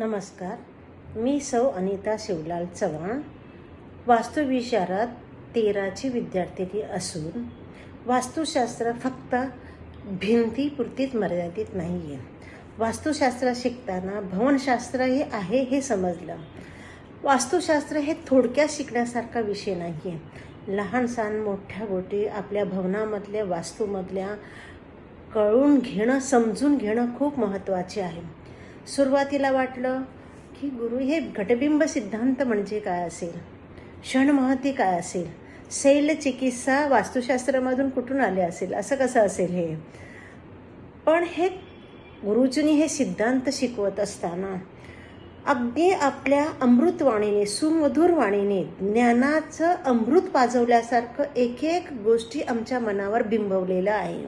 नमस्कार. मी सौ अनिता शिवलाल चव्हाण. वास्तुविशारद तेराची विद्यार्थिनी असून वास्तुशास्त्र फक्त भिंतीपुरतीच मर्यादित नाही आहे वास्तुशास्त्र शिकताना भवनशास्त्र हे आहे हे समजलं. वास्तुशास्त्र हे थोडक्यात शिकण्यासारखा विषय नाही आहे लहान सहान मोठ्या गोटी आपल्या भवनामधल्या वास्तूमधल्या कळून घेणं समजून घेणं खूप महत्त्वाचे आहे. सुरुवातीला वाटलं की गुरु हे घटबिंब सिद्धांत म्हणजे काय असेल? क्षणमहती काय असेल? शैल चिकित्सा वास्तुशास्त्रामधून कुठून आले असेल? असं कसं असेल हे? पण हे गुरुजींनी हे सिद्धांत शिकवत असताना अगदी आपल्या अमृतवाणीने सुमधुर वाणीने ज्ञानाचं अमृत पाजवल्यासारखं एक एक गोष्टी आमच्या मनावर बिंबवलेलं आहे.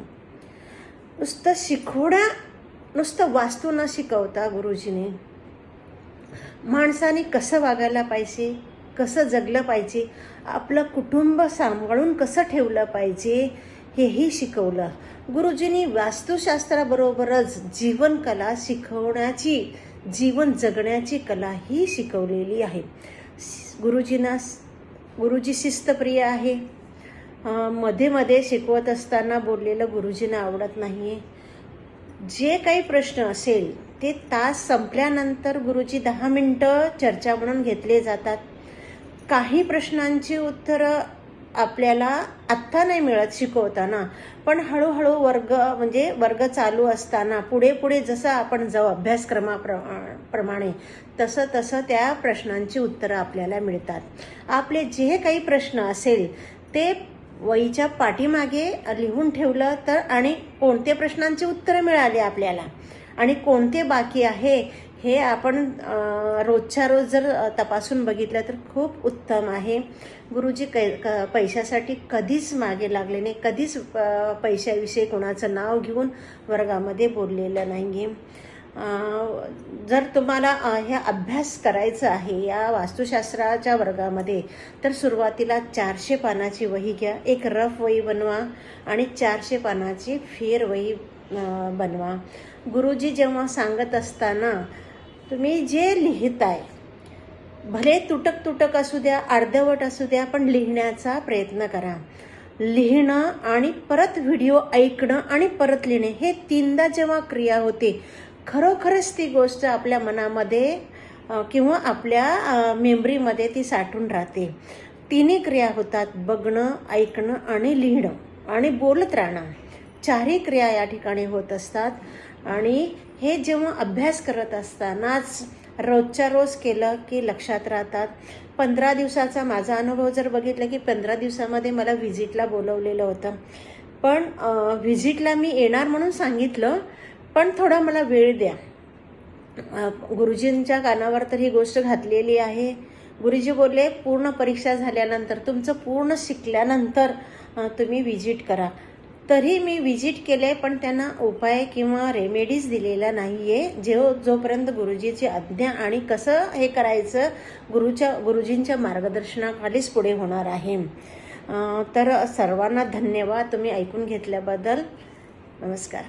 नुसतं शिकवण्या नुसतं वास्तू न शिकवता गुरुजीने. माणसाने कसं वागायला पाहिजे कसं जगलं पाहिजे आपलं कुटुंब सांभाळून कसं ठेवलं पाहिजे हेही शिकवलं. गुरुजींनी वास्तुशास्त्राबरोबरच जीवनकला शिकवण्याची जीवन जगण्याची कला ही शिकवलेली आहे. गुरुजींना गुरुजी शिस्तप्रिय आहे. मध्ये मध्ये शिकवत असताना बोललेलं गुरुजींना आवडत नाही आहे जे काही प्रश्न असेल ते तास संपल्यानंतर गुरुजी दहा मिनटं चर्चा म्हणून घेतले जातात. काही प्रश्नांची उत्तरं आपल्याला आत्ता नाही मिळत शिकवताना पण हळूहळू वर्ग म्हणजे वर्ग चालू असताना पुढे पुढे जसं आपण जाऊ अभ्यासक्रमा प्रमाणे तसं तसं त्या प्रश्नांची उत्तरं आपल्याला मिळतात. आपले जे काही प्रश्न असेल ते वहीच्या पाठीमागे लिहून ठेवलं तर आणि कोणते प्रश्नांची उत्तरं मिळाली आपल्याला? आणि कोणते बाकी आहे? हे आपण रोजच्या रोज जर तपासून बघितलं तर खूप उत्तम आहे. गुरुजी कै क पैशासाठी कधीच मागे लागले नाही. कधीच पैशाविषयी कोणाचं नाव घेऊन वर्गामध्ये बोललेलं नाही आहे जर तुम्हाला हे अभ्यास करायचं आहे या वास्तुशास्त्राच्या वर्गामध्ये तर सुरुवातीला चारशे पानाची वही घ्या. एक रफ वही बनवा आणि चारशे पानाची फेर वही बनवा. गुरुजी जेव्हा सांगत असताना तुम्ही जे लिहिताय भले तुटक तुटक असू द्या अर्धवट असू द्या पण लिहिण्याचा प्रयत्न करा. लिहिणं आणि परत व्हिडिओ ऐकणं आणि परत लिहिणे हे तीनदा जेव्हा क्रिया होते खरोखरच ती गोष्ट आपल्या मनामध्ये किंवा आपल्या मेमरीमध्ये ती साठून राहते. तिन्ही क्रिया होतात बघणं ऐकणं आणि लिहिणं आणि बोलत राहणं. चारही क्रिया या ठिकाणी होत असतात आणि हे जेव्हा अभ्यास करत असतानाच रोजच्या रोज केलं की लक्षात राहतात. पंधरा दिवसाचा माझा अनुभव जर बघितला की पंधरा दिवसामध्ये मला व्हिजिटला बोलवलेलं होतं. पण व्हिजिटला मी येणार म्हणून सांगितलं पण थोडा मला वेळ द्या. गुरुजींच्या कानावर तर ही गोष्ट घातलेली आहे. गुरुजी बोलले पूर्ण परीक्षा झाल्यानंतर तुमचं पूर्ण शिकल्यानंतर तुम्ही विजिट करा. तरी मी विजिट केले पण त्यांना उपाय किंवा रेमेडीज दिलेला नाही आहे जेव जोपर्यंत गुरुजीची आज्ञा आणि कसं हे करायचं गुरुच्या गुरुजींच्या मार्गदर्शनाखालीच पुढे होणार आहे. तर सर्वांना धन्यवाद. तुम्ही ऐकून घेतल्याबद्दल नमस्कार.